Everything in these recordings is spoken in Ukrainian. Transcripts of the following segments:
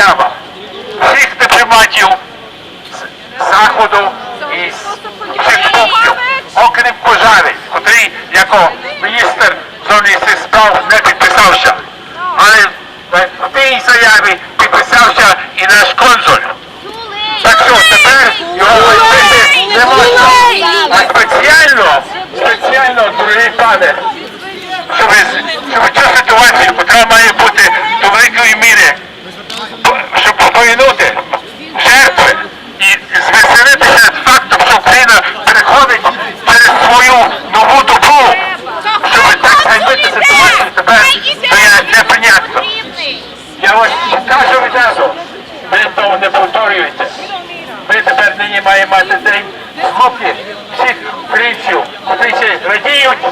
заява всіх дипломатів заходу і всіх пунктів, окрім Кожари, котрий як міністр зовнішніх справ не підписався. Але в тій заяві підписався і наш консуль. Так що тепер його не можна. А спеціально, спеціально, дорогі пане.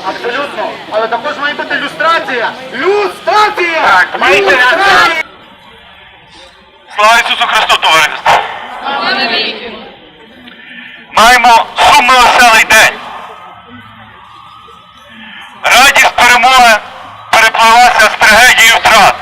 Абсолютно. Але також має бути люстрація. Люстрація! Так, має люстрація! Слава Ісусу Христу, товариство! Маємо сумно веселий день. Радість перемоги переплилася з трагедією втрат.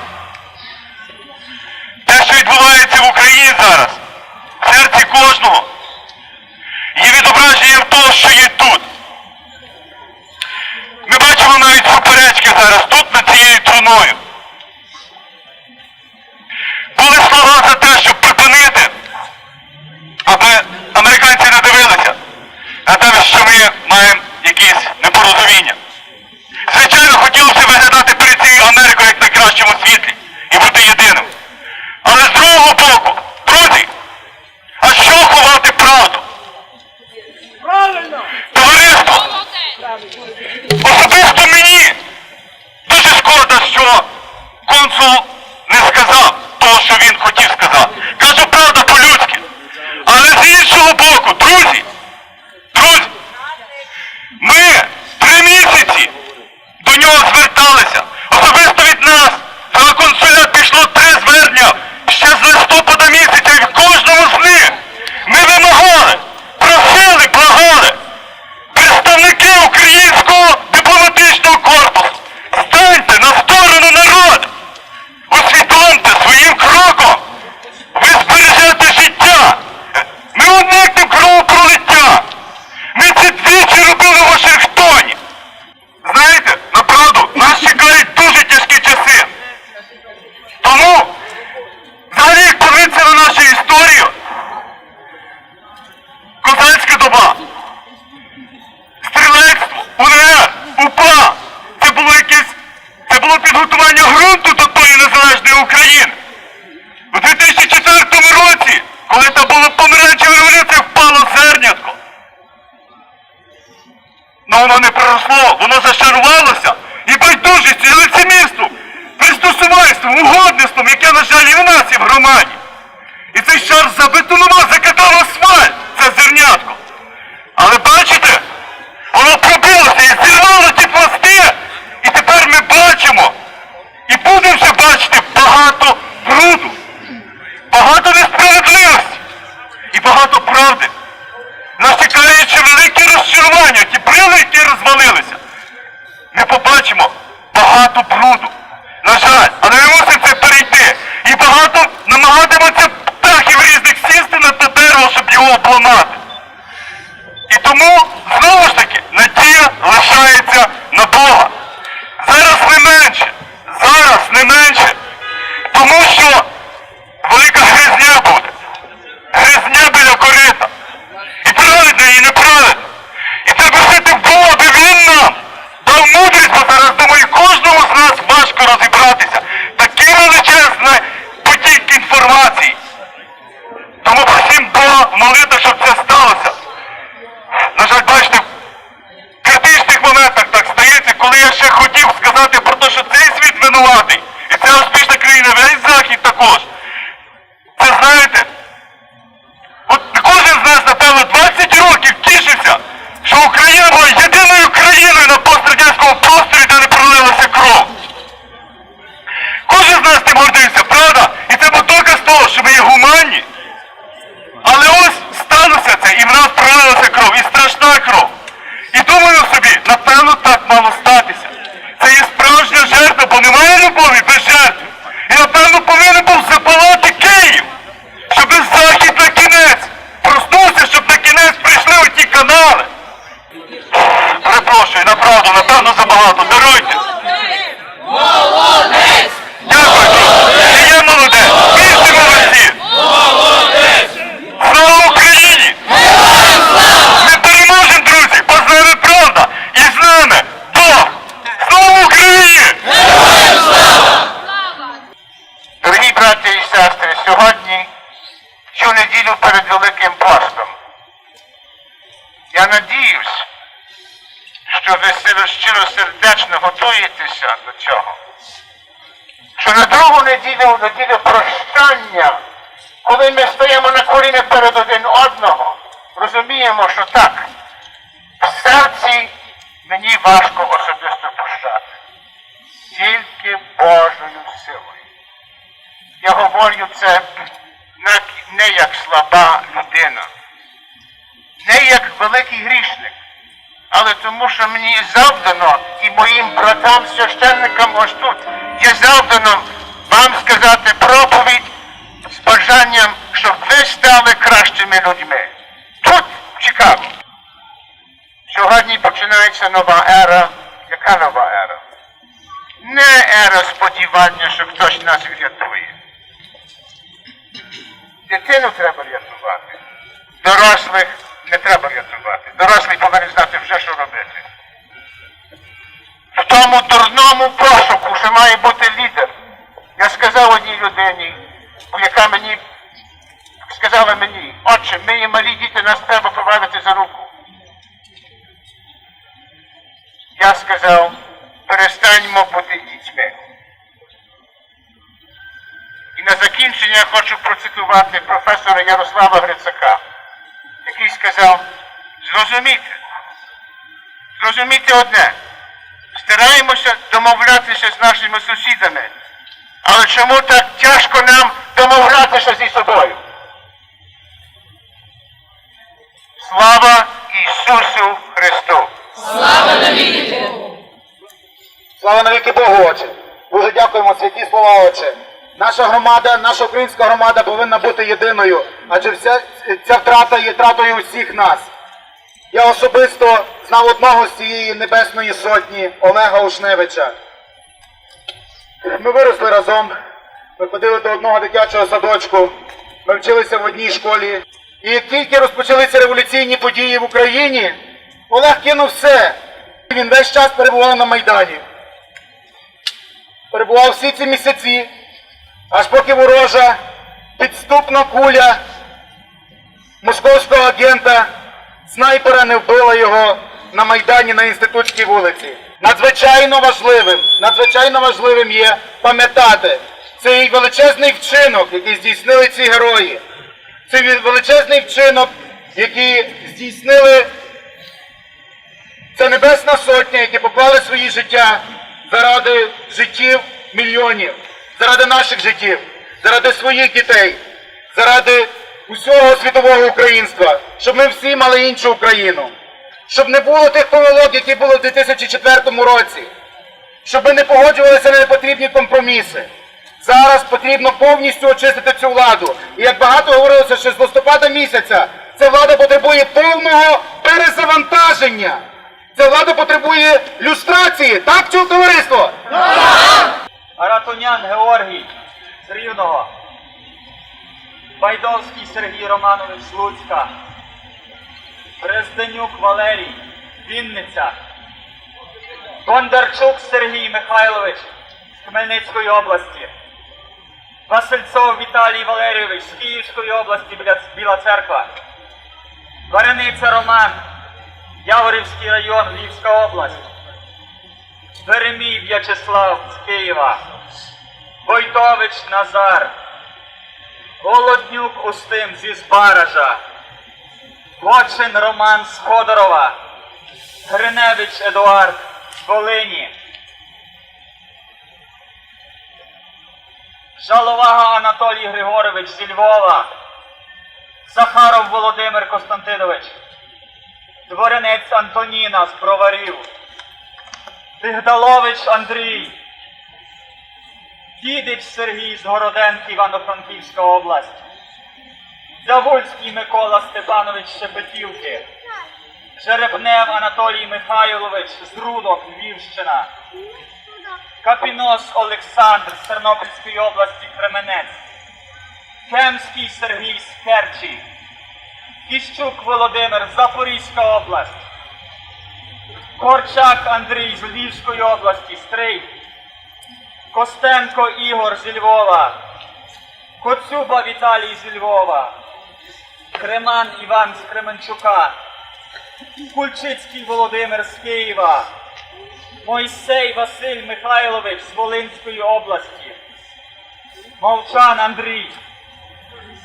а воно не проросло, воно зашарувалося. І байдужістю, і лицемірством, пристосувальством, угодництвом, яке, на жаль, і в нас, і в громаді. І цей шар забетонував, закатав асфальт, це зернятко. Але бачите, воно пробилося і зірвало ті пласти, і тепер ми бачимо. І буде хотів сказати про те, що цей світ винуватий, і ця успішна країна, весь захід також. Другу неділю, неділю прощання, коли ми стоїмо на коліна перед один одного, розуміємо, що так, в серці мені важко особисто прощати. Тільки Божою силою. Я говорю це не як слаба людина, не як великий грішник, але тому, що мені завдано і моїм братам священникам ось тут є завдано вам сказати проповідь з бажанням, щоб ви стали кращими людьми. Тут Чикаго. Сьогодні починається нова ера. Яка нова ера? Не ера сподівання, що хтось нас врятує. Дитину треба рятувати. Дорослих не треба рятувати. Дорослий повинен знати вже, що робити. В тому дурному пошуку, що має бути лідер. Сказав одній людині, яка мені сказала мені, отче, ми є малі діти, нас треба провадити за руку. Я сказав, перестаньмо бути дітьми. І на закінчення я хочу процитувати професора Ярослава Грицака, який сказав, зрозумійте, зрозумійте одне, стараємося домовлятися з нашими сусідами, але чому так тяжко нам домовлятися зі собою? Слава Ісусу Христу! Слава навіки Богу, Отче! Дуже дякуємо, святі слова, Отче. Наша громада, наша українська громада повинна бути єдиною, адже вся ця втрата є втратою усіх нас. Я особисто знав одного з цієї небесної сотні Олега Ушневича. Ми виросли разом, ми ходили до одного дитячого садочку, ми вчилися в одній школі. І тільки розпочалися революційні події в Україні, Олег кинув все. Він весь час перебував на Майдані. Перебував всі ці місяці, аж поки ворожа підступна куля московського агента, снайпера не вбила його на Майдані на інститутській вулиці. Надзвичайно важливим, надзвичайно важливим є пам'ятати цей величезний вчинок, який здійснили ці герої. Цей величезний вчинок, який здійснили це Небесна Сотня, які поклали свої життя заради життів мільйонів, заради наших життів, заради своїх дітей, заради усього світового українства, щоб ми всі мали іншу Україну, щоб не було тих помилок, які були в 2004 році, щоб не погоджувалися на непотрібні компроміси. Зараз потрібно повністю очистити цю владу. І як багато говорилося, що з листопада місяця ця влада потребує повного перезавантаження. Ця влада потребує люстрації. Так, цього товариство? Аратонян Георгій з Рівного, Байдовський Сергій Романович Луцька, Резденюк Валерій, Вінниця, Бондарчук Сергій Михайлович з Хмельницької області, Васильцов Віталій Валерійович з Київської області Біла Церква, Варениця Роман, Яворівський район, Львівська область. Веремій В'ячеслав з Києва, Войтович Назар, Голоднюк Устим зі Збаража, Вочин Роман з Гриневич Едуард з Волині, Жаловага Анатолій Григорович зі Львова, Захаров Володимир Костянтинович, Дворянець Антоніна з Броварів. Тигдалович Андрій, Дідич Сергій з Городенки, Івано-Франківська область, Завульський Микола Степанович Шепетівки, Жеребнев Анатолій Михайлович з Рудок, Львівщина, Капінос Олександр з Тернопільської області Кременець, Кемський Сергій з Керчі, Кіщук Володимир, Запорізька область. Корчак Андрій з Львівської області, Стрий. Костенко Ігор зі Львова. Коцюба Віталій зі Львова, Креман Іван з Кременчука, Кульчицький Володимир з Києва, Мойсей Василь Михайлович з Волинської області, Мовчан Андрій,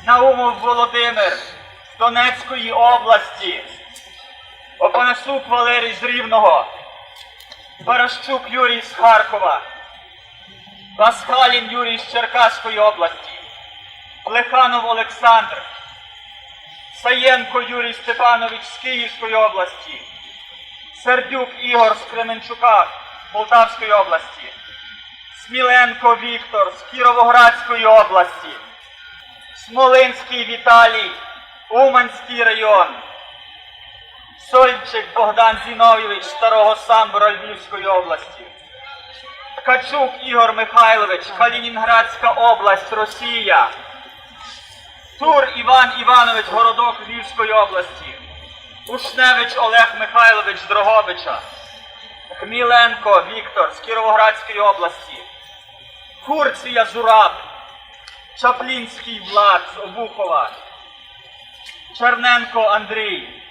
Наумов Володимир з Донецької області, Опанасюк Валерій з Рівного, Баращук Юрій з Харкова, Пасхалін Юрій з Черкаської області, Плеханов Олександр, Саєнко Юрій Степанович з Київської області, Сердюк Ігор з Кременчука Полтавської області, Сміленко Віктор з Кіровоградської області, Смолинський Віталій, Уманський район, Сольчик Богдан Зіновійович Старого Самбора Львівської області. Ткачук Ігор Михайлович, Калінінградська область, Росія. Тур Іван Іванович, Городок Львівської області. Ушневич Олег Михайлович з Дрогобича. Хміленко Віктор з Кіровоградської області. Курція Зураб. Чаплінський Влад з Обухова. Черненко Андрій.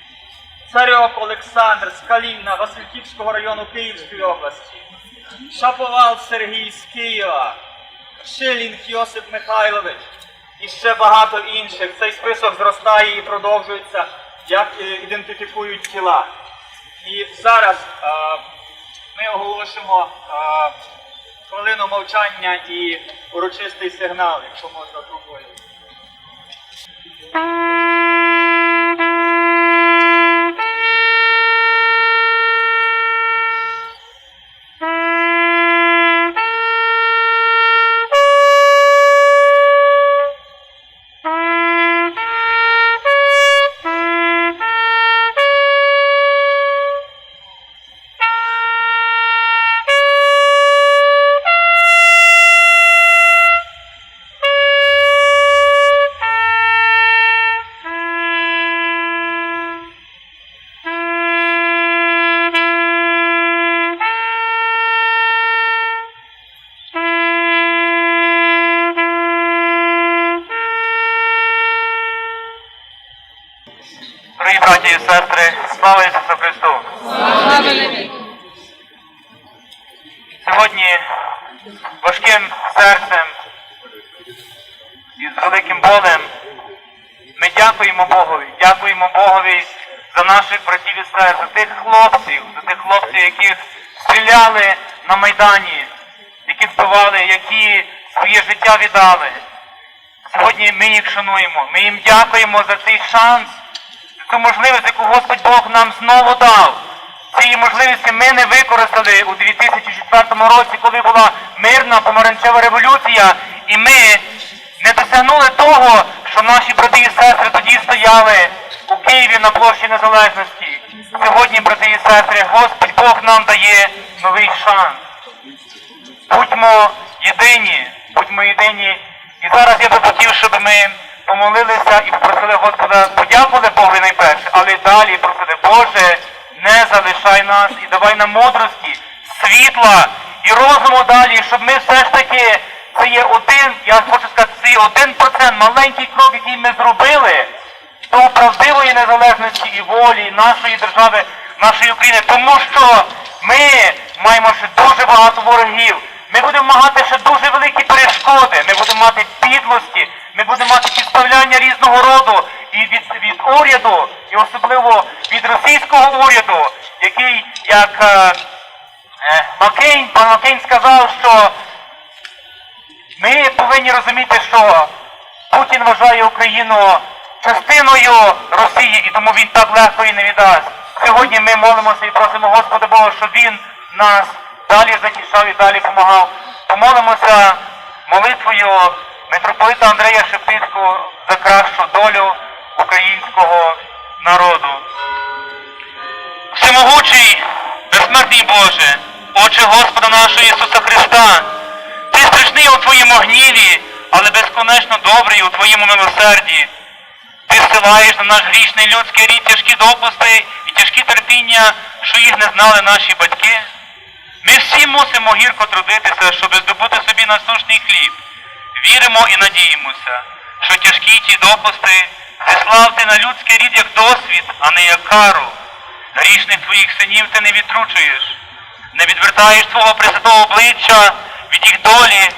Царьок Олександр з Калінна Васильківського району Київської області. Шаповал Сергій з Києва, Шилін Йосип Михайлович і ще багато інших. Цей список зростає і продовжується, як е, ідентифікують тіла. І зараз е, ми оголошимо е, хвилину мовчання і урочистий сигнал, якщо можна трубою. Сестри, слава Ісусу Христу! Сьогодні важким серцем і з великим болем ми дякуємо Богові, дякуємо Богові за наших братів і сестер, за тих хлопців, за тих хлопців, яких стріляли на Майдані, які вбивали, які своє життя віддали. Сьогодні ми їх шануємо, ми їм дякуємо за цей шанс, цю можливість, яку Господь Бог нам знову дав. Цієї можливості ми не використали у 2004 році, коли була мирна помаранчева революція, і ми не досягнули того, що наші брати і сестри тоді стояли у Києві на площі Незалежності. Сьогодні, брати і сестри, Господь Бог нам дає новий шанс. Будьмо єдині, будьмо єдині. І зараз я би хотів, щоб ми помолилися і попросили Господа, подякували Богу найперше, але далі просили, Боже, не залишай нас і давай нам мудрості, світла і розуму далі, щоб ми все ж таки, це є один, я хочу сказати, це є один процент, маленький крок, який ми зробили до правдивої незалежності і волі нашої держави, нашої України, тому що ми маємо ще дуже багато ворогів. Ми будемо мати ще дуже великі перешкоди, ми будемо мати підлості, ми будемо мати підставляння різного роду і від, від уряду, і особливо від російського уряду, який, як е, е, Маккейн, пан Маккейн сказав, що ми повинні розуміти, що Путін вважає Україну частиною Росії, і тому він так легко і не віддасть. Сьогодні ми молимося і просимо Господа Бога, щоб він нас далі захищав і далі допомагав. Помолимося молитвою митрополита Андрея Шептицького за кращу долю українського народу. Всемогучий, безсмертний Боже, Отче Господа нашого Ісуса Христа, Ти страшний у Твоєму гніві, але безконечно добрий у Твоєму милосерді. Ти зсилаєш на наш грішний людський рід тяжкі допусти і тяжкі терпіння, що їх не знали наші батьки. Ми всі мусимо гірко трудитися, щоб здобути собі насущний хліб. Віримо і надіємося, що тяжкі ті допусти зіслав ти на людський рід як досвід, а не як кару. Грішних твоїх синів ти не відтручуєш, не відвертаєш твого пресвятого обличчя від їх долі,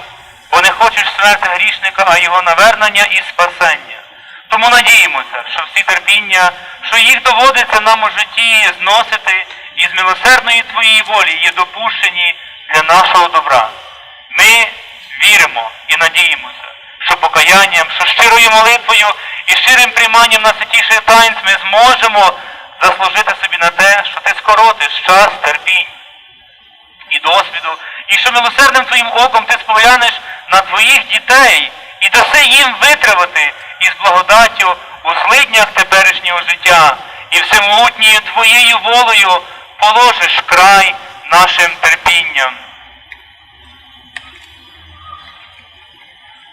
бо не хочеш смерти грішника, а його навернення і спасення. Тому надіємося, що всі терпіння, що їх доводиться нам у житті зносити, із милосердної твоєї волі є допущені для нашого добра. Ми віримо і надіємося, що покаянням, що щирою молитвою і щирим прийманням на святіший таїнс ми зможемо заслужити собі на те, що ти скоротиш час терпінь і досвіду, і що милосердним твоїм оком ти споглянеш на твоїх дітей і даси їм витривати із благодаттю у злиднях теперішнього життя, і всемогутньою твоєю волею положиш край нашим терпінням.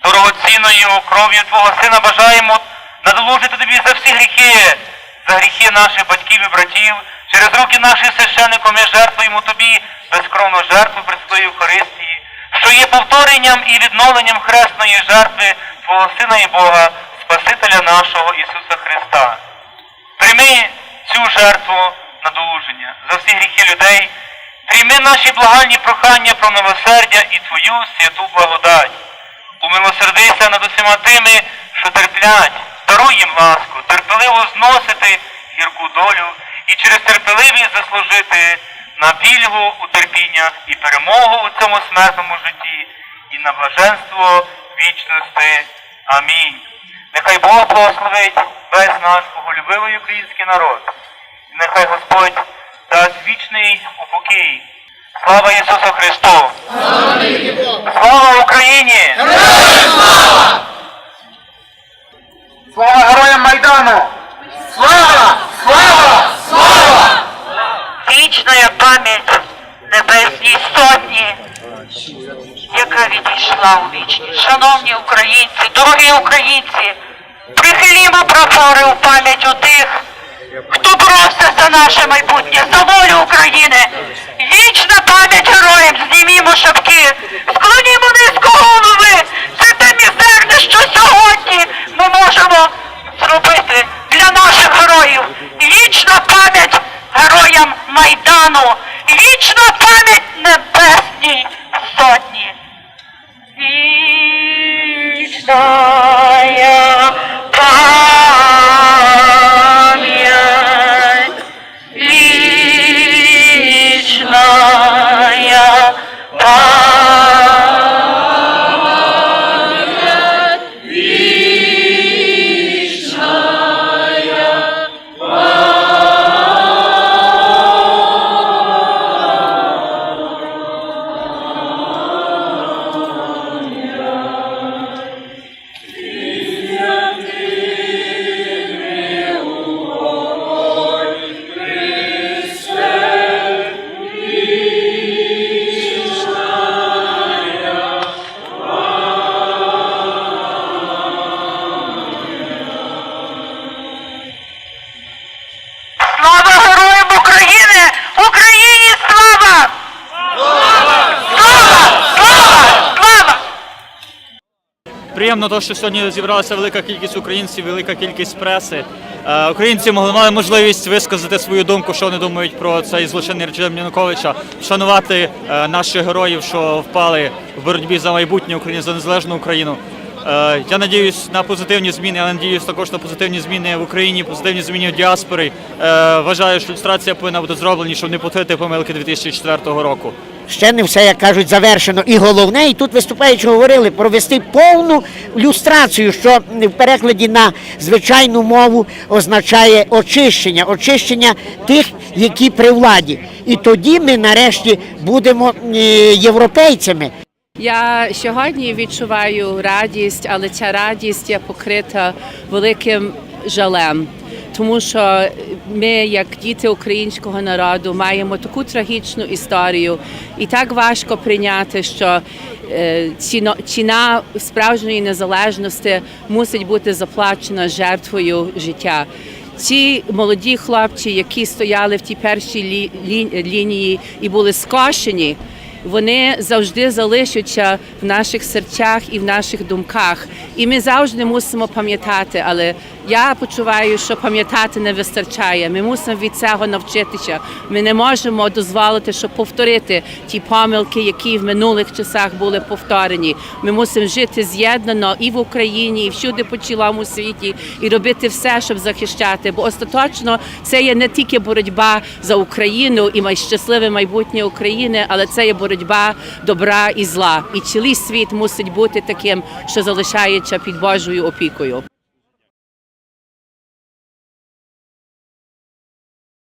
Дорогоцінною кров'ю Твого Сина бажаємо надолужити тобі за всі гріхи, за гріхи наших батьків і братів, через руки наших священників ми жертвуємо тобі безкровну жертву Пресвятої Евхаристії, що є повторенням і відновленням хресної жертви Твого Сина і Бога, Спасителя нашого Ісуса Христа. Прийми цю жертву надолуження за всі гріхи людей, прийми наші благальні прохання про милосердя і Твою святу благодать. Умилосердися над усіма тими, що терплять, даруй їм ласку, терпеливо зносити гірку долю і через терпеливість заслужити на пільгу у терпіннях і перемогу у цьому смертному житті, і на блаженство вічності. Амінь. Нехай Бог благословить весь наш боголюбивий український народ. Нехай Господь дасть вічний упокій. Слава Ісусу Христу! Слава Україні! Слава героям Майдану! Слава! Слава! Слава! Вічна пам'ять Небесній Сотні, яка відійшла у вічність. Шановні українці, дорогі українці, прихилімо прапори у пам'ять у тих, хто боровся за наше майбутнє, за волю України. Вічна пам'ять героям, знімімо шапки, склонімо низько голови. Це те мізерне, що сьогодні ми можемо зробити для наших героїв. Вічна пам'ять героям Майдану, вічна пам'ять Небесній Сотні. Вічная пам'ять, হয় Україні слава! Приємно, то, що сьогодні зібралася велика кількість українців, велика кількість преси. Е, Українці могли мали можливість висказати свою думку, що вони думають про цей злочинний режим Януковича, вшанувати е, наших героїв, що впали в боротьбі за майбутнє України, за незалежну Україну. Е, Я надіюсь на позитивні зміни, але надіюсь також на позитивні зміни в Україні, позитивні зміни в діаспорі. Е, Вважаю, що люстрація повинна бути зроблена, щоб не повторити помилки 2004 року. ще не все, як кажуть, завершено. І головне, і тут виступаючи говорили, провести повну люстрацію, що в перекладі на звичайну мову означає очищення, очищення тих, які при владі. І тоді ми нарешті будемо е, європейцями. Я сьогодні відчуваю радість, але ця радість є покрита великим жалем. Тому що ми, як діти українського народу, маємо таку трагічну історію, і так важко прийняти, що е, ціна справжньої незалежності мусить бути заплачена жертвою життя. Ці молоді хлопці, які стояли в тій першій лі- лі- лінії і були скошені, вони завжди залишаться в наших серцях і в наших думках. І ми завжди мусимо пам'ятати, але я почуваю, що пам'ятати не вистачає. Ми мусимо від цього навчитися. Ми не можемо дозволити, щоб повторити ті помилки, які в минулих часах були повторені. Ми мусимо жити з'єднано і в Україні, і всюди по цілому світі, і робити все, щоб захищати. Бо остаточно це є не тільки боротьба за Україну і щасливе майбутнє України, але це є боротьба добра і зла. І цілий світ мусить бути таким, що залишається під Божою опікою.